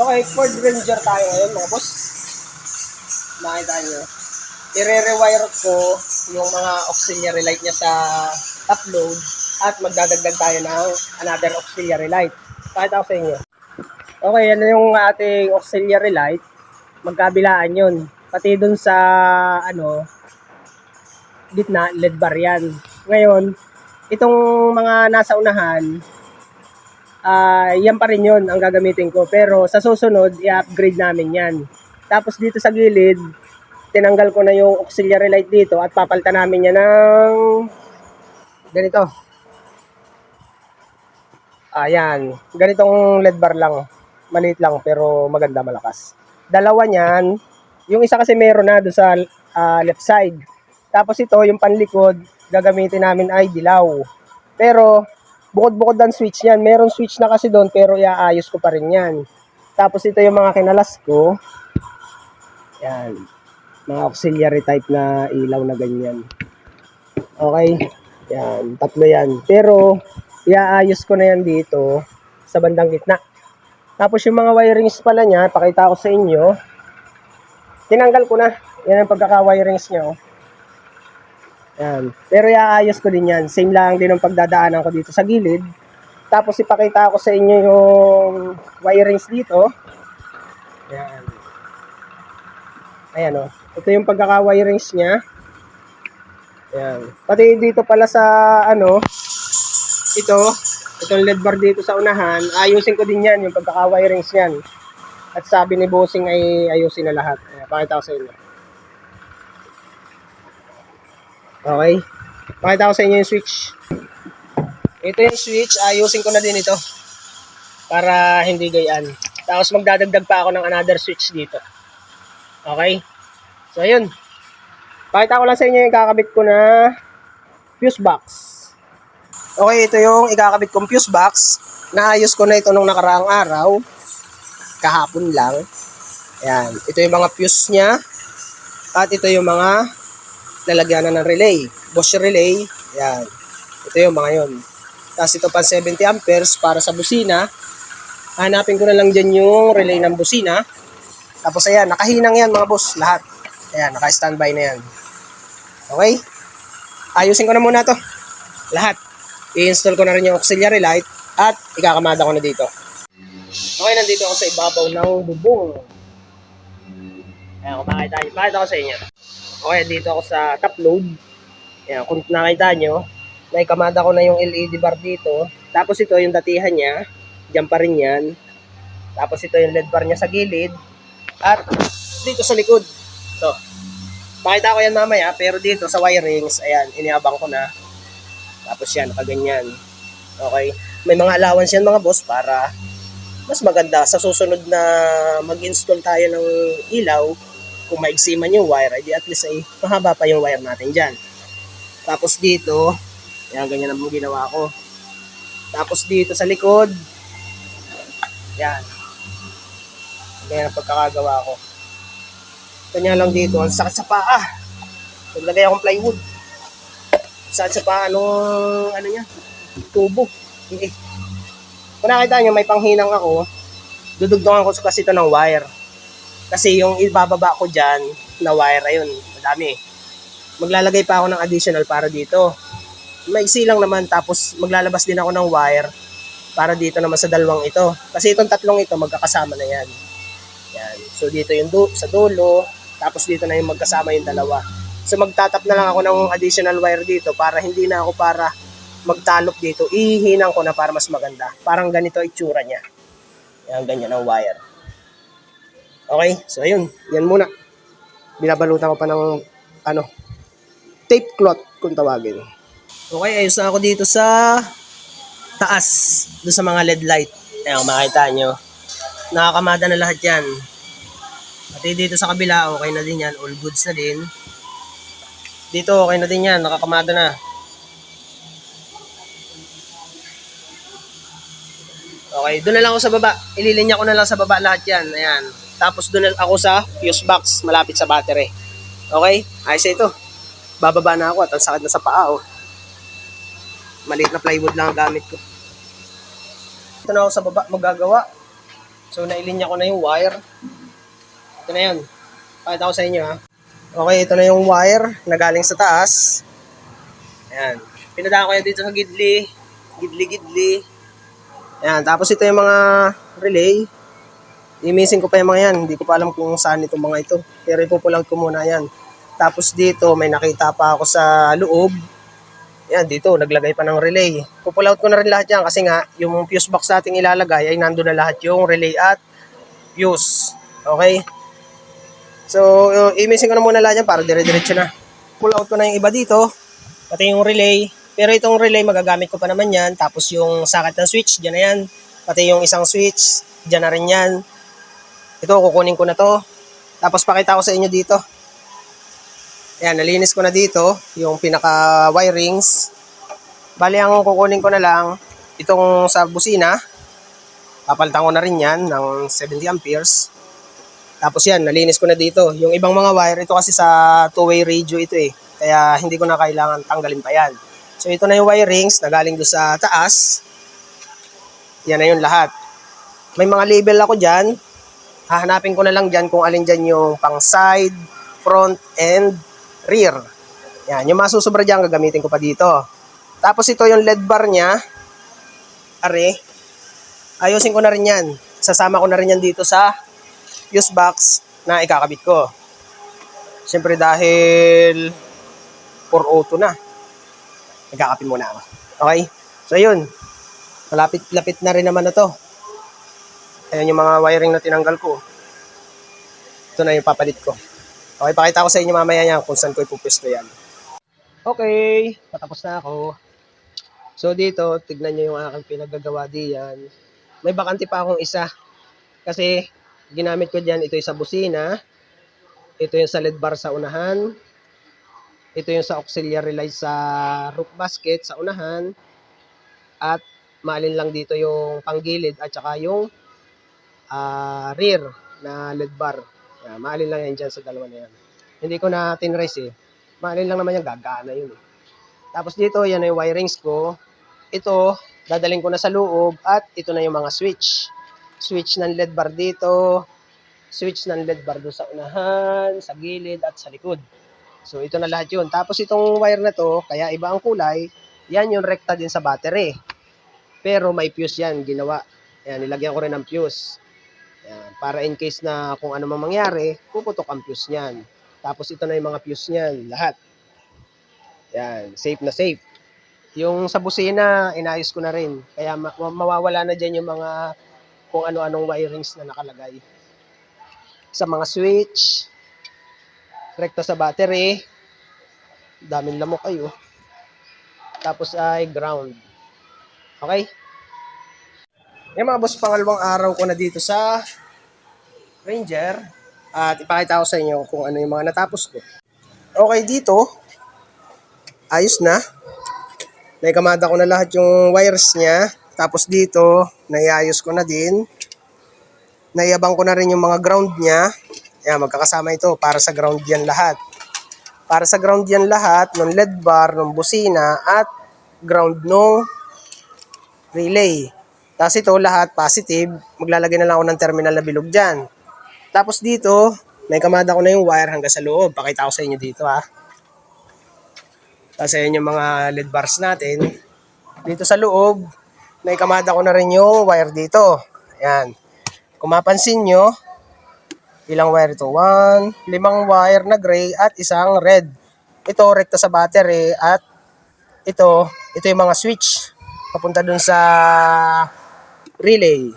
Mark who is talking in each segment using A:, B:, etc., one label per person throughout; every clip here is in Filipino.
A: Okay, Ford Ranger tayo ngayon mga boss. Nakita nyo. I-rewire ko yung mga auxiliary light niya sa top load at magdadagdag tayo ng another auxiliary light. Pakita ko sa inyo. Okay, yan yung ating auxiliary light. Magkabilaan yun. Pati dun sa ano, gitna, LED bar yan. Ngayon, itong mga nasa unahan, ah yan pa rin yun ang gagamitin ko. Pero sa susunod, i-upgrade namin yan. Tapos dito sa gilid, tinanggal ko na yung auxiliary light dito at papalitan namin yan ng ganito. Ayan, ganitong LED bar lang. Maliit lang pero maganda malakas. Dalawa niyan, yung isa kasi meron na doon sa ah, left side. Tapos ito, yung panlikod, gagamitin namin ay dilaw. Pero, bukod-bukod ang switch yan. Meron switch na kasi doon, pero iaayos ko pa rin yan. Tapos ito yung mga kinalas ko. Yan. Mga auxiliary type na ilaw na ganyan. Okay. Yan. Tatlo yan. Pero, iaayos ko na yan dito sa bandang gitna. Tapos yung mga wirings pala niya, pakita ko sa inyo. Tinanggal ko na. Yan ang pagkaka-wirings niya. Oh. Yan. Pero iaayos ko din yan. Same lang din ang pagdadaanan ko dito sa gilid. Tapos ipakita ko sa inyo yung wirings dito. Yan. Ayan o. Ito yung pagkaka-wirings niya. Yan. Pati dito pala sa ano, ito, itong LED bar dito sa unahan, ayusin ko din yan, yung pagkaka-wirings yan. At sabi ni Bossing ay ayusin na lahat. Ayan, pakita ko sa inyo. Okay. Pakita ko sa inyo yung switch. Ito yung switch, ayusin ko na din ito. Para hindi gayaan. Tapos magdadagdag pa ako ng another switch dito. Okay? So, ayun. Pakita ko lang sa inyo yung kakabit ko na fuse box. Okay, ito yung ikakabit kong fuse box. Naayos ko na ito nung nakaraang araw. Kahapon lang. Ayan. Ito yung mga fuse niya. At ito yung mga lalagyanan ng relay. Bosch relay. Ayan. Ito yung mga yon. Tapos ito pa 70 amperes para sa busina. Hanapin ko na lang dyan yung relay ng busina. Tapos ayan, nakahinang yan mga boss, lahat. Ayan, naka-standby na yan. Okay? Ayusin ko na muna to. Lahat. I-install ko na rin yung auxiliary light at ikakamada ko na dito. Okay, nandito ako sa ibabaw ng bubong. Ayan, kung makita nyo. Pakita ko sa inyo. Okay, dito ako sa top load. Ayan, kung nakita nyo, naikamada ko na yung LED bar dito. Tapos ito yung datihan niya. Diyan pa rin yan. Tapos ito yung LED bar niya sa gilid. At dito sa likod. So, pakita ko yan mamaya. Pero dito sa wirings, ayan, iniabang ko na. Tapos yan, nakaganyan. Okay. May mga allowance yan mga boss para mas maganda sa susunod na mag-install tayo ng ilaw kung maigsi man yung wire, ay di at least ay mahaba pa yung wire natin dyan. Tapos dito, yan, ganyan ang ginawa ko. Tapos dito sa likod, yan. Ganyan ang pagkakagawa ko. Kanya lang dito, ang sakit sa paa. Naglagay akong plywood. Sakit sa paa, anong, ano niya, tubo. Eh. Kung nakita nyo, may panghinang ako, dudugtungan ko kasi ito ng wire. Kasi yung ibababa ko dyan na wire, ayun, madami. Maglalagay pa ako ng additional para dito. Maiksi lang naman, tapos maglalabas din ako ng wire para dito naman sa dalawang ito. Kasi itong tatlong ito, magkakasama na yan. Yan. So dito yung du- sa dulo, tapos dito na yung magkasama yung dalawa. So magtatap na lang ako ng additional wire dito para hindi na ako para magtalop dito. Ihihinang ko na para mas maganda. Parang ganito itsura niya. Yan, ganyan ang wire. Okay, so ayun, yan muna. Binabalutan ko pa ng ano, tape cloth kung tawagin. Okay, ayos na ako dito sa taas, doon sa mga LED light. Ayan, makita nyo. Nakakamada na lahat yan. Pati dito sa kabila, okay na din yan. All goods na din. Dito, okay na din yan. Nakakamada na. Okay, doon na lang ako sa baba. Ililinya ko na lang sa baba lahat yan. Ayan. Tapos doon ako sa fuse box, malapit sa battery. Okay? Ayos ito. Bababa na ako at ang sakit na sa paa, oh. Maliit na plywood lang ang gamit ko. Ito na ako sa baba, magagawa. So, nailinya ko na yung wire. Ito na yun. Pakita ko sa inyo ha. Okay, ito na yung wire na galing sa taas. Ayan. Pinadaan ko yan dito sa gidli. Gidli-gidli. Ayan. Tapos ito yung mga relay. I-missing ko pa yung mga yan. Hindi ko pa alam kung saan itong mga ito. Pero ipupulang ko muna yan. Tapos dito, may nakita pa ako sa loob. Yan, dito, naglagay pa ng relay. Pupull out ko na rin lahat yan kasi nga, yung fuse box nating ilalagay ay nandun na lahat yung relay at fuse. Okay? So, uh, i-missing ko na muna lahat yan para dire-diretso na. Pull out ko na yung iba dito, pati yung relay. Pero itong relay, magagamit ko pa naman yan. Tapos yung socket ng switch, dyan na yan. Pati yung isang switch, dyan na rin yan. Ito, kukunin ko na to. Tapos pakita ko sa inyo dito. Ayan, nalinis ko na dito yung pinaka wirings. Bali, ang kukunin ko na lang, itong sa busina, papalitan ko na rin yan ng 70 amperes. Tapos yan, nalinis ko na dito. Yung ibang mga wire, ito kasi sa two-way radio ito eh. Kaya hindi ko na kailangan tanggalin pa yan. So ito na yung wirings na galing doon sa taas. Yan na yung lahat. May mga label ako dyan. Hahanapin ko na lang dyan kung alin dyan yung pang side, front, and rear. Yan, yung masusubra dyan, gagamitin ko pa dito. Tapos ito yung LED bar niya. Are. Ayusin ko na rin yan. Sasama ko na rin yan dito sa fuse box na ikakabit ko. Siyempre dahil 402 na. Nagkakapit muna ako. Okay? So yun. Malapit-lapit na rin naman na to. Ayan yung mga wiring na tinanggal ko. Ito na yung papalit ko. Okay, pakita ko sa inyo mamaya yan kung saan ko ipupisto yan. Okay, patapos na ako. So dito, tignan nyo yung aking pinagagawa diyan. May bakante pa akong isa. Kasi ginamit ko dyan, ito yung sa busina. Ito yung sa LED bar sa unahan. Ito yung sa auxiliary light sa roof basket sa unahan. At maalin lang dito yung panggilid at saka yung ah, rear na LED bar. Yeah, maalin lang yan dyan sa dalawa na yan. Hindi ko na tinrace eh. Maalin lang naman yung gagana yun eh. Tapos dito, yan yung wirings ko. Ito, dadaling ko na sa loob at ito na yung mga switch. Switch ng LED bar dito. Switch ng LED bar doon sa unahan, sa gilid at sa likod. So ito na lahat yun. Tapos itong wire na to, kaya iba ang kulay, yan yung rekta din sa battery. Pero may fuse yan, ginawa. Yan, nilagyan ko rin ng fuse. Para in case na kung ano mang mangyari, puputok ang fuse niyan. Tapos ito na yung mga fuse niyan, lahat. Yan, safe na safe. Yung sa busina, inayos ko na rin. Kaya ma- mawawala na dyan yung mga kung ano-anong wirings na nakalagay. Sa mga switch, rekta sa battery, daming lamok kayo. Tapos ay ground. Okay? Yung mga boss, pangalawang araw ko na dito sa Ranger. At ipakita ko sa inyo kung ano yung mga natapos ko. Okay, dito, ayos na. Naikamada ko na lahat yung wires niya. Tapos dito, naiayos ko na din. Naiabang ko na rin yung mga ground niya. Yan, magkakasama ito para sa ground yan lahat. Para sa ground yan lahat, ng LED bar, ng busina, at ground ng relay. Tapos ito lahat positive, maglalagay na lang ako ng terminal na bilog dyan. Tapos dito, may kamada ko na yung wire hanggang sa loob. Pakita ko sa inyo dito ha. Tapos ayan yung mga LED bars natin. Dito sa loob, may kamada ko na rin yung wire dito. Ayan. Kung mapansin nyo, ilang wire ito? One, limang wire na gray at isang red. Ito, rekta sa battery at ito, ito yung mga switch papunta dun sa relay.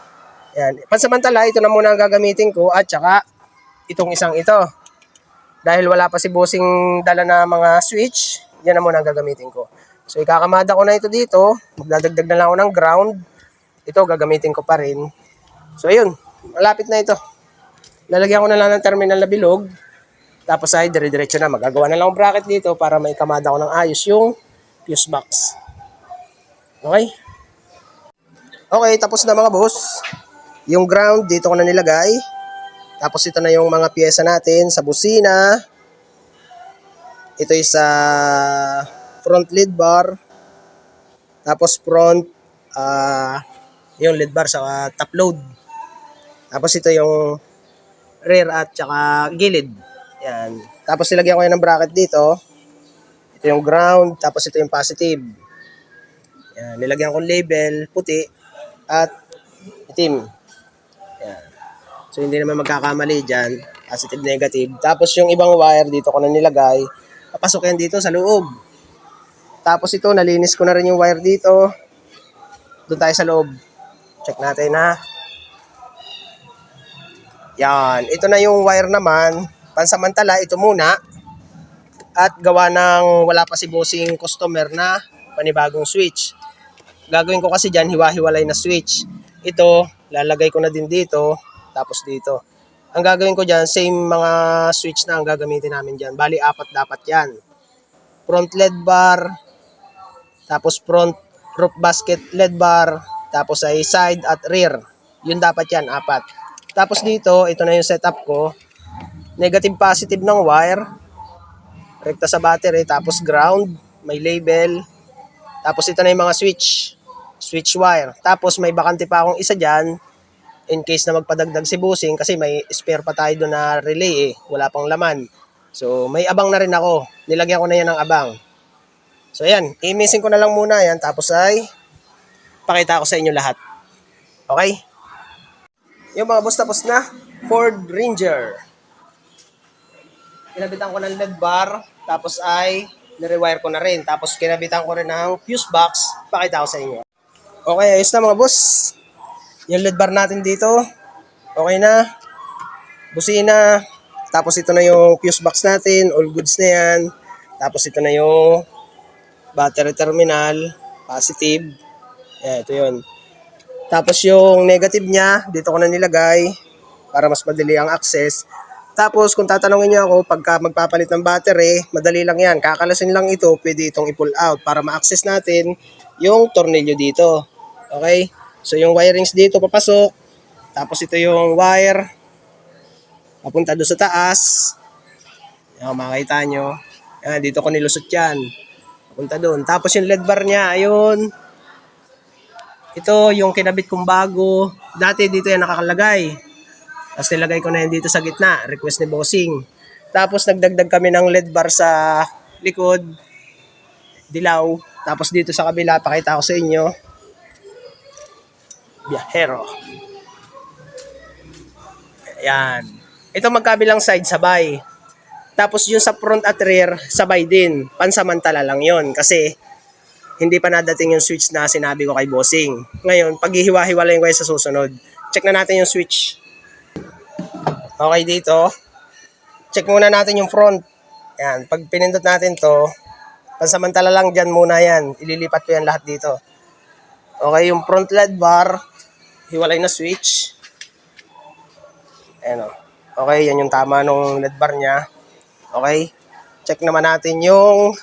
A: Yan. Pansamantala, ito na muna ang gagamitin ko at saka itong isang ito. Dahil wala pa si Bossing dala na mga switch, yan na muna ang gagamitin ko. So, ikakamada ko na ito dito. Magdadagdag na lang ako ng ground. Ito, gagamitin ko pa rin. So, ayun. Malapit na ito. Lalagyan ko na lang ng terminal na bilog. Tapos ay dire-diretso na. Magagawa na lang ang bracket dito para may kamada ko ng ayos yung fuse box. Okay? Okay, tapos na mga boss. Yung ground, dito ko na nilagay. Tapos ito na yung mga pyesa natin sa busina. Ito yung sa front lead bar. Tapos front, ah yung lead bar sa ah, top load. Tapos ito yung rear at saka gilid. Yan. Tapos nilagyan ko yan ng bracket dito. Ito yung ground, tapos ito yung positive. Yan. Nilagyan ko label, puti, at itim. Yan. So hindi naman magkakamali dyan. Positive, negative. Tapos yung ibang wire dito ko na nilagay. Papasok yan dito sa loob. Tapos ito, nalinis ko na rin yung wire dito. Doon tayo sa loob. Check natin ha. Yan. Ito na yung wire naman. Pansamantala, ito muna. At gawa ng wala pa si bossing customer na panibagong switch. Gagawin ko kasi dyan, hiwa-hiwalay na switch. Ito, lalagay ko na din dito. Tapos dito. Ang gagawin ko dyan, same mga switch na ang gagamitin namin dyan. Bali, apat dapat yan. Front LED bar, tapos front roof basket LED bar, tapos ay side at rear. Yun dapat yan, apat. Tapos dito, ito na yung setup ko. Negative positive ng wire. Rekta sa battery, tapos ground, may label. Tapos ito na yung mga switch. Switch wire. Tapos may bakante pa akong isa dyan in case na magpadagdag si Busing kasi may spare pa tayo doon na relay eh. Wala pang laman. So may abang na rin ako. Nilagyan ko na yan ng abang. So ayan, i-missing ko na lang muna yan tapos ay pakita ko sa inyo lahat. Okay? Yung mga boss tapos na, Ford Ranger. Kinabitan ko ng LED bar, tapos ay nirewire ko na rin. Tapos kinabitan ko rin ng fuse box, pakita ko sa inyo. Okay, ayos na mga boss. Yung LED bar natin dito, okay na. Busina, tapos ito na yung fuse box natin, all goods na yan. Tapos ito na yung battery terminal, positive. Yan, ito yun. Tapos yung negative niya, dito ko na nilagay para mas madali ang access. Tapos kung tatanungin niyo ako, pagka magpapalit ng battery, madali lang yan. Kakalasin lang ito, pwede itong i-pull out para ma-access natin yung tornilyo dito. Okay? So yung wirings dito papasok. Tapos ito yung wire. Papunta doon sa taas. Yan, makikita nyo. Yan, dito ko nilusot yan. Papunta doon. Tapos yung LED bar niya, ayun. Ito yung kinabit kong bago. Dati dito yan nakakalagay. Tapos nilagay ko na yan dito sa gitna. Request ni Bossing. Tapos nagdagdag kami ng LED bar sa likod. Dilaw. Tapos dito sa kabila, pakita ko sa inyo. Biyahero. Ayan. Ito magkabilang side, sabay. Tapos yung sa front at rear, sabay din. Pansamantala lang yon Kasi hindi pa nadating yung switch na sinabi ko kay Bossing. Ngayon, paghihiwa-hiwalayin ko sa susunod. Check na natin yung switch. Okay dito. Check muna natin yung front. Yan. Pag pinindot natin to, pansamantala lang dyan muna yan. Ililipat ko yan lahat dito. Okay, yung front LED bar, hiwalay na switch. Ayan o. Okay, yan yung tama nung LED bar niya. Okay. Check naman natin yung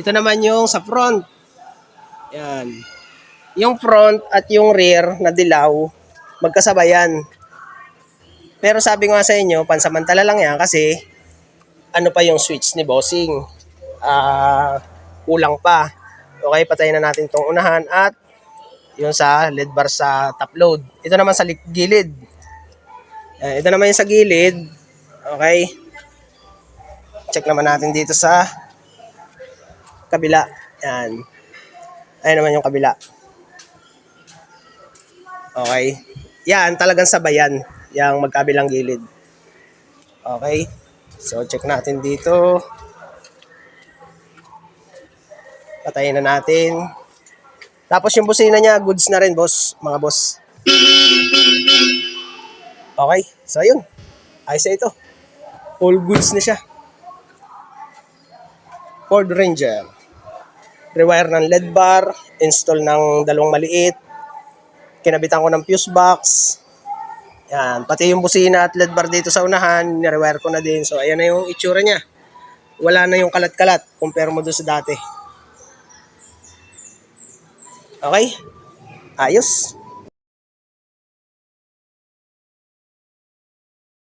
A: ito naman yung sa front. Yan. Yung front at yung rear na dilaw, magkasabayan. Pero sabi ko nga sa inyo, pansamantala lang yan kasi ano pa yung switch ni Bossing. Ah, kulang pa. Okay, patayin na natin tong unahan at yung sa LED bar sa top load. Ito naman sa gilid. Yan, ito naman yung sa gilid. Okay. Check naman natin dito sa kabila. Yan. Ayan naman yung kabila. Okay. Yan, talagang sabayan. Yang magkabilang gilid. Okay. So, check natin dito. Patayin na natin. Tapos yung busina niya, goods na rin, boss. Mga boss. Okay. So, yun. Ayos na ito. All goods na siya. Ford Ranger rewire ng LED bar, install ng dalawang maliit, kinabitan ko ng fuse box, yan, pati yung busina at LED bar dito sa unahan, nirewire ko na din. So, ayan na yung itsura niya. Wala na yung kalat-kalat, compare mo doon sa dati. Okay? Ayos.